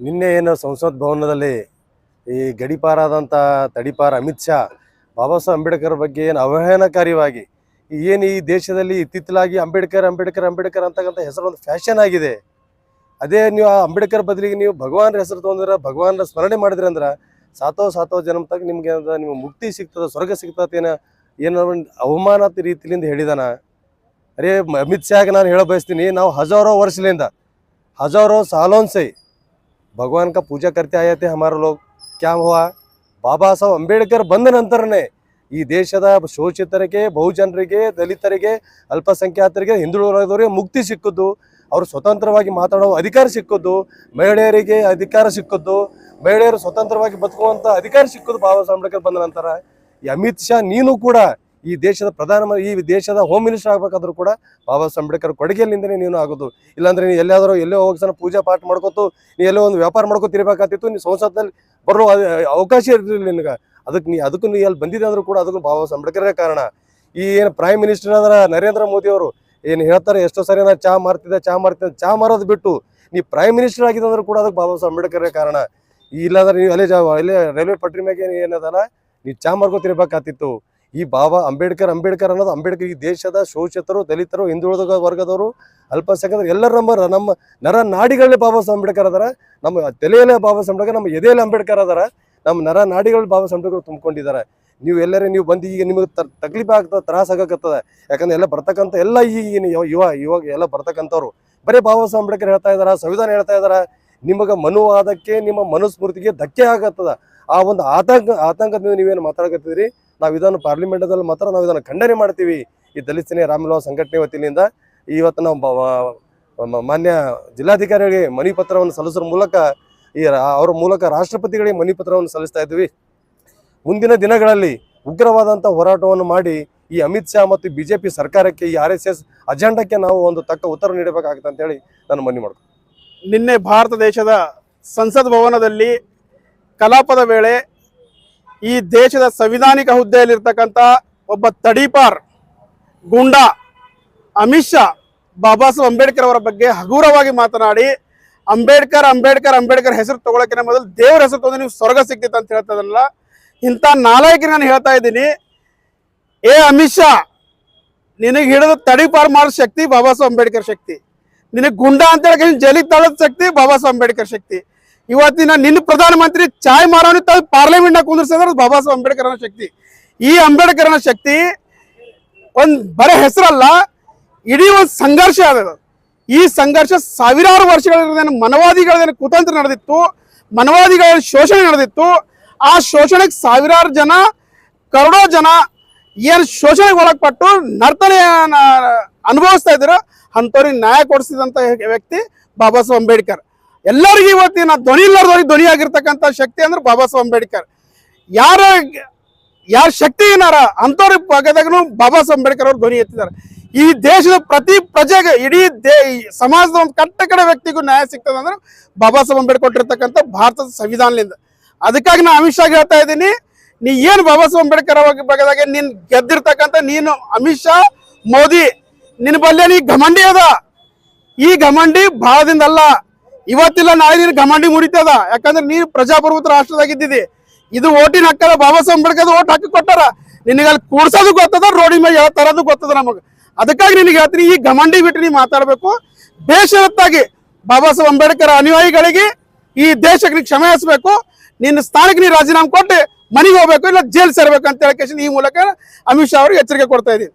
ನಿನ್ನೆ ಏನು ಸಂಸತ್ ಭವನದಲ್ಲಿ ಈ ಗಡಿಪಾರಾದಂಥ ತಡಿಪಾರ ಅಮಿತ್ ಶಾ, ಬಾಬಾ ಸಾಹೇಬ್ ಅಂಬೇಡ್ಕರ್ ಬಗ್ಗೆ ಏನು ಅವಹೇಳನಕಾರಿವಾಗಿ ಏನು ಈ ದೇಶದಲ್ಲಿ ಇತ್ತಿತ್ತಲಾಗಿ ಅಂಬೇಡ್ಕರ್ ಅಂಬೇಡ್ಕರ್ ಅಂಬೇಡ್ಕರ್ ಅಂತಕ್ಕಂಥ ಹೆಸರು ಒಂದು ಫ್ಯಾಷನ್ ಆಗಿದೆ. ಅದೇ ನೀವು ಆ ಅಂಬೇಡ್ಕರ್ ಬದಲಿಗೆ ನೀವು ಭಗವಾನ್ ಹೆಸರು ತೊಗೊಂಡ್ರೆ, ಭಗವಾನ್ರ ಸ್ಮರಣೆ ಮಾಡಿದ್ರಿ ಅಂದ್ರೆ ಸಾತೋ ಸಾತೋ ಜನ್ಮ ತಗ ನಿಮ್ಗೆ ನಿಮ್ಗೆ ಮುಕ್ತಿ ಸಿಗ್ತದೆ, ಸ್ವರ್ಗ ಸಿಗ್ತದೆ ಏನೋ ಒಂದು ಅವಮಾನ ರೀತಿಲಿಂದ ಹೇಳಿದಾನ. ಅರೇ ಅಮಿತ್ ಶಾಗೆ ನಾನು ಹೇಳ ಬಯಸ್ತೀನಿ ನಾವು ಹಜಾರೋ ವರ್ಷದಿಂದ ಹಜಾರೋ ಸಾಲೋನ್ಸೈ भगवान का पूजा करते आए थे हमारे लोग क्या हुआ ಬಾಬಾ ಸಾಹೇಬ್ ಅಂಬೇಡ್ಕರ್ ಬಂದ ನಂತರನೇ ಈ ದೇಶದ ಶೋಷಿತರಿಗೆ ಬಹುಜನರಿಗೆ ದಲಿತರಿಗೆ ಅಲ್ಪಸಂಖ್ಯಾತರಿಗೆ ಹಿಂದುಳಿದವರಿಗೆ ಮುಕ್ತಿ ಸಿಕ್ಕದ್ದು ಅವರು ಸ್ವತಂತ್ರವಾಗಿ ಮಾತಾಡೋ ಅಧಿಕಾರ ಸಿಕ್ಕದ್ದು ಮಹಿಳೆಯರಿಗೆ ಅಧಿಕಾರ ಸಿಕ್ಕದ್ದು ಮಹಿಳೆಯರು ಸ್ವತಂತ್ರವಾಗಿ ಬದುಕುವಂಥ ಅಧಿಕಾರ ಸಿಕ್ಕದ್ದು ಬಾಬಾ ಸಾಹೇಬ್ ಅಂಬೇಡ್ಕರ್ ಬಂದ ನಂತರ ಈ ಅಮಿತ್ ಶಾ ನೀನು ಕೂಡ ಈ ದೇಶದ ಪ್ರಧಾನ ಈ ದೇಶದ ಹೋಮ್ ಮಿನಿಸ್ಟರ್ ಆಗ್ಬೇಕಾದ್ರೂ ಕೂಡ ಬಾಬಾ ಸಾಹೇಬ್ ಅಂಬೇಡ್ಕರ್ ಕೊಡುಗೆಯಲ್ಲಿಂದನೇ ನೀನು ಆಗೋದು. ಇಲ್ಲಾಂದ್ರೆ ನೀನು ಎಲ್ಲಾದರೂ ಎಲ್ಲೋ ಹೋಗಿ ಪೂಜೆ ಪಾಠ ಮಾಡ್ಕೋತು, ನೀ ಎಲ್ಲೋ ಒಂದು ವ್ಯಾಪಾರ ಮಾಡ್ಕೋತಿರ್ಬೇಕಾಗ್ತಿತ್ತು ನೀ ಸಂಸತ್ನಲ್ಲಿ ಬರೋ ಅವಕಾಶ ಇರಲಿಲ್ಲ ನಿನಗೆ. ಅದಕ್ಕೆ ನೀ, ಅದಕ್ಕೂ ನೀ ಅಲ್ಲಿ ಬಂದಿದೆ ಅಂದ್ರೂ ಕೂಡ ಅದಕ್ಕೂ ಬಾಬಾ ಸಾಹೇಬ್ ಕಾರಣ. ಈ ಏನು ಪ್ರೈಮ್ ಮಿನಿಸ್ಟರ್ ಅಂದ್ರೆ ನರೇಂದ್ರ ಮೋದಿ ಅವರು ಏನು ಹೇಳ್ತಾರೆ, ಎಷ್ಟೋ ಸರಿ ನಾ ಚಾ ಮಾರ್ತಿದ್ದೆ ಚಾ ಮಾರ್ತಿದ್ದೆ, ಚಾ ಮಾರೋದು ಬಿಟ್ಟು ನೀ ಪ್ರೈಮ್ ಮಿನಿಸ್ಟರ್ ಆಗಿದ್ದಂದ್ರೂ ಕೂಡ ಅದಕ್ಕೆ ಬಾಬಾ ಸಾಹೇಬ್ ಅಂಬೇಡ್ಕರೇ ಕಾರಣ. ಇಲ್ಲಾಂದ್ರೆ ನೀವು ಅಲ್ಲೇ ಜಾ, ಅಲ್ಲೇ ರೈಲ್ವೆ ಪಟ್ರಿ ಮ್ಯಾಗೆ ಏನದಲ್ಲ, ನೀ ಚಾ ಮಾರ್ಕೋತಿರ್ಬೇಕಾಗ್ತಿತ್ತು ಈ ಬಾಬಾ ಅಂಬೇಡ್ಕರ್ ಅಂಬೇಡ್ಕರ್ ಅನ್ನೋದು ಅಂಬೇಡ್ಕರ್, ಈ ದೇಶದ ಶೋಷಿತರು, ದಲಿತರು, ಹಿಂದುಳಿದ ವರ್ಗದವರು, ಅಲ್ಪಸಂಖ್ಯಾತರು, ಎಲ್ಲರ ನಮ್ಮ ನಮ್ಮ ನರ ನಾಡಿಗಳಲ್ಲಿ ಬಾಬಾ ಸಾಹೇಬ್ ಅಂಬೇಡ್ಕರ್ ಅದಾರ. ನಮ್ಮ ತಲೆಯಲ್ಲೇ ಬಾಬಾ ಸಾಹೇಬ್ ನಮ್ಮ ಎದೆಯಲ್ಲಿ ಅಂಬೇಡ್ಕರ್ ಅದಾರ. ನಮ್ಮ ನರ ನಾಡಿಗಳಲ್ಲಿ ಬಾಬಾ ಸಾಹೇಬ್ ಅಂಬೇಡ್ಕರ್ ತುಂಬಿಕೊಂಡಿದ್ದಾರೆ. ನೀವು ಎಲ್ಲರೇ, ನೀವು ಬಂದು ಈಗ ನಿಮಗೆ ತಕ್ಲೀಫ್ ಆಗ್ತದೆ, ತ್ರಾಸ ಆಗಕತ್ತದ. ಯಾಕಂದ್ರೆ ಎಲ್ಲ ಬರ್ತಕ್ಕಂಥ ಎಲ್ಲ ಈಗಿನ ಯುವ ಯುವ ಎಲ್ಲ ಬರ್ತಕ್ಕಂಥವ್ರು. ಬರೀ ಬಾಬಾ ಸಾಹೇಬ್ ಅಂಬೇಡ್ಕರ್ ಹೇಳ್ತಾ ಇದ್ದಾರೆ, ಸಂವಿಧಾನ ಹೇಳ್ತಾ ಇದ್ದಾರೆ? ನಿಮಗೆ ಮನುವಾದಕ್ಕೆ, ನಿಮ್ಮ ಮನುಸ್ಮೃತಿಗೆ ಧಕ್ಕೆ ಆಗತ್ತದ. ಆ ಒಂದು ಆತಂಕ, ಆತಂಕದಿಂದ ನೀವೇನು ಮಾತಾಡಕತ್ತಿದ್ರಿ? ನಾವು ಇದನ್ನು ಪಾರ್ಲಿಮೆಂಟದಲ್ಲಿ ಮಾತ್ರ ನಾವು ಇದನ್ನು ಖಂಡನೆ ಮಾಡ್ತೀವಿ. ಈ ದಲಿತ ಸೇನೆ ರಾಮಲೋ ಸಂಘಟನೆ ವತಿಯಿಂದ ಇವತ್ತು ನಾವು ಬ- ಮಾನ್ಯ ಜಿಲ್ಲಾಧಿಕಾರಿಗಳಿಗೆ ಮನಿ ಪತ್ರವನ್ನು ಸಲ್ಲಿಸೋದ್ರ ಮೂಲಕ ಈ ಅವರ ಮೂಲಕ ರಾಷ್ಟ್ರಪತಿಗಳಿಗೆ ಮನಿ ಪತ್ರವನ್ನು ಸಲ್ಲಿಸ್ತಾ ಇದ್ದೀವಿ ಮುಂದಿನ ದಿನಗಳಲ್ಲಿ ಉಗ್ರವಾದಂಥ ಹೋರಾಟವನ್ನು ಮಾಡಿ ಈ ಅಮಿತ್ ಶಾ ಮತ್ತು ಬಿಜೆಪಿ ಸರ್ಕಾರಕ್ಕೆ ಈ ಆರ್ ಎಸ್ ಎಸ್ ಅಜೆಂಡಕ್ಕೆ ನಾವು ಒಂದು ತಕ್ಕ ಉತ್ತರ ನೀಡಬೇಕಾಗುತ್ತೆ ಅಂತೇಳಿ ನಾನು ಮನವಿ ಮಾಡ್ತೀನಿ ನಿನ್ನೆ ಭಾರತ ದೇಶದ ಸಂಸತ್ ಭವನದಲ್ಲಿ ಕಲಾಪದ ವೇಳೆ ಈ ದೇಶದ ಸಂವಿಧಾನಿಕ ಹುದ್ದೆಯಲ್ಲಿರ್ತಕ್ಕಂಥ ಒಬ್ಬ ತಡೀಪಾರ್ ಗುಂಡಾ ಅಮಿತ್ ಶಾ ಬಾಬಾ ಸಾಹೇಬ್ ಅಂಬೇಡ್ಕರ್ ಅವರ ಬಗ್ಗೆ ಹಗುರವಾಗಿ ಮಾತನಾಡಿ, ಅಂಬೇಡ್ಕರ್ ಅಂಬೇಡ್ಕರ್ ಅಂಬೇಡ್ಕರ್ ಹೆಸರು ತಗೊಳಕಿನ ಮೊದಲು ದೇವರ ಹೆಸರು ತಗೊಂಡು ನೀವು ಸ್ವರ್ಗ ಸಿಕ್ತಿತ್ತು ಅಂತ ಹೇಳ್ತದಲ್ಲ? ಇಂಥ ನಾಲಾಯಕರಿಗೆ ನಾನು ಹೇಳ್ತಾ ಇದ್ದೀನಿ. ಏ ಅಮಿತ್ ಶಾ, ನಿನಗೆ ಹಿಡಿದು ತಡಿಪಾರ್ ಮಾಡೋ ಶಕ್ತಿ ಬಾಬಾ ಸಾಹೇಬ್ ಅಂಬೇಡ್ಕರ್ ಶಕ್ತಿ. ನಿನಗೆ ಗುಂಡ ಅಂತ ಹೇಳಿ ಜೈಲಿಗೆ ತಳದ ಶಕ್ತಿ ಬಾಬಾ ಸಾಹೇಬ್ ಅಂಬೇಡ್ಕರ್ ಶಕ್ತಿ. ಇವತ್ತಿನ ನಿನ್ನ ಪ್ರಧಾನಮಂತ್ರಿ ಚಾಯ್ ಮಾರೋನಿ ತಾವು ಪಾರ್ಲಿಮೆಂಟ್ ನಾಗ ಕುಂದಿರ್ಸಿದ್ರೆ ಬಾಬಾ ಸಾಹೇಬ್ ಅಂಬೇಡ್ಕರ್ ಅನ್ನೋ ಶಕ್ತಿ. ಈ ಅಂಬೇಡ್ಕರ್ ಅನ್ನೋ ಶಕ್ತಿ ಒಂದ್ ಬರೇ ಹೆಸರಲ್ಲ, ಇಡೀ ಒಂದು ಸಂಘರ್ಷ ಅದ. ಈ ಸಂಘರ್ಷ ಸಾವಿರಾರು ವರ್ಷಗಳ ಮನವಾದಿಗಳ ಕುತಂತ್ರ ನಡೆದಿತ್ತು, ಮನವಾದಿಗಳ ಶೋಷಣೆ ನಡೆದಿತ್ತು. ಆ ಶೋಷಣೆಗೆ ಸಾವಿರಾರು ಜನ, ಕರೋಡೋ ಜನ ಏನು ಶೋಷಣೆಗೆ ಒಳಪಟ್ಟು ನರ್ತನೆ ಅನುಭವಿಸ್ತಾ ಇದ್ರು, ಅಂಥವ್ರಿಗೆ ನ್ಯಾಯ ಕೊಡಿಸಿದಂಥ ವ್ಯಕ್ತಿ ಬಾಬಾ ಸಾಹೇಬ್ ಅಂಬೇಡ್ಕರ್. ಎಲ್ಲರಿಗೂ ಇವತ್ತಿನ ಧ್ವನಿ ಇಲ್ಲದವ್ರಿಗೆ ಧ್ವನಿ ಆಗಿರ್ತಕ್ಕಂಥ ಶಕ್ತಿ ಅಂದ್ರೆ ಬಾಬಾ ಸಾಹೇಬ್ ಅಂಬೇಡ್ಕರ್. ಯಾರ ಯಾರ ಶಕ್ತಿ ಏನಾರ ಅಂಥವ್ರ ಭಾಗದಾಗನು ಬಾಬಾ ಸಾಹೇಬ್ ಅಂಬೇಡ್ಕರ್ ಅವ್ರು ಧ್ವನಿ ಎತ್ತಿದ್ದಾರೆ. ಈ ದೇಶದ ಪ್ರತಿ ಪ್ರಜೆಗೆ, ಇಡೀ ದೇ ಸಮಾಜದ ಒಂದು ಕಟ್ಟ ಕಡೆ ವ್ಯಕ್ತಿಗೂ ನ್ಯಾಯ ಸಿಗ್ತದೆ ಅಂದ್ರೆ ಬಾಬಾ ಸಾಹೇಬ್ ಅಂಬೇಡ್ಕರ್ ಕೊಟ್ಟಿರ್ತಕ್ಕಂಥ ಭಾರತದ ಸಂವಿಧಾನದಿಂದ. ಅದಕ್ಕಾಗಿ ನಾನು ಅಮಿತ್ ಶಾಗೆ ಹೇಳ್ತಾ ಇದ್ದೀನಿ, ನೀ ಏನು ಬಾಬಾ ಸಾಹೇಬ್ ಅಂಬೇಡ್ಕರ್ ಅವ್ರ ಭಾಗದಾಗ ನೀನ್ ಗೆದ್ದಿರ್ತಕ್ಕಂಥ ನೀನು ಅಮಿತ್ ಶಾ, ಮೋದಿ ನಿನ್ನ ಬಲ್ಲೆ ನೀ ಘಮಂಡಿ ಅದ. ಈ ಘಮಂಡಿ ಭಾಳದಿಂದ ಅಲ್ಲ ಇವತ್ತಿಲ್ಲ, ನಾಳೆ ನೀನು ಘಮಂಡಿ ಮುಡಿತದ. ಯಾಕಂದ್ರೆ ನೀನು ಪ್ರಜಾಪ್ರಭುತ್ವ ರಾಷ್ಟ್ರದಾಗಿದ್ದೀವಿ ಇದು ಓಟಿನ ಹಕ್ಕದ ಬಾಬಾ ಸಾಹೇಬ್ ಅಂಬೇಡ್ಕರ್ ಓಟ್ ಹಾಕಿ ಕೊಟ್ಟಾರ. ನಿನಗೆ ಅಲ್ಲಿ ಕೂಡ್ಸೋದು ಗೊತ್ತದ, ರೋಡಿ ಮೇಲೆ ತರೋದು ಗೊತ್ತದ ನಮಗೆ. ಅದಕ್ಕಾಗಿ ನಿನಗೆ ಹೇಳ್ತೀನಿ, ಈ ಘಮಂಡಿ ಬಿಟ್ಟು ನೀವು ಮಾತಾಡಬೇಕು. ಬೇಷರತ್ತಾಗಿ ಬಾಬಾ ಸಾಹೇಬ್ ಅಂಬೇಡ್ಕರ್ ಅನುಯಾಯಿಗಳಿಗೆ ಈ ದೇಶಕ್ಕೆ ನೀವು ಕ್ಷಮೆ ಹಚ್ಚಬೇಕು ನಿನ್ನ ಸ್ಥಾನಕ್ಕೆ ನೀ ರಾಜೀನಾಮೆ ಕೊಟ್ಟು ಮನೆಗೆ ಹೋಗ್ಬೇಕು, ಇಲ್ಲ ಜೈಲ್ ಸೇರ್ಬೇಕು ಅಂತ ಹೇಳಿ ಈ ಮೂಲಕ ಅಮಿತ್ ಶಾ ಅವ್ರಿಗೆ ಎಚ್ಚರಿಕೆ ಕೊಡ್ತಾ ಇದ್ದೀನಿ.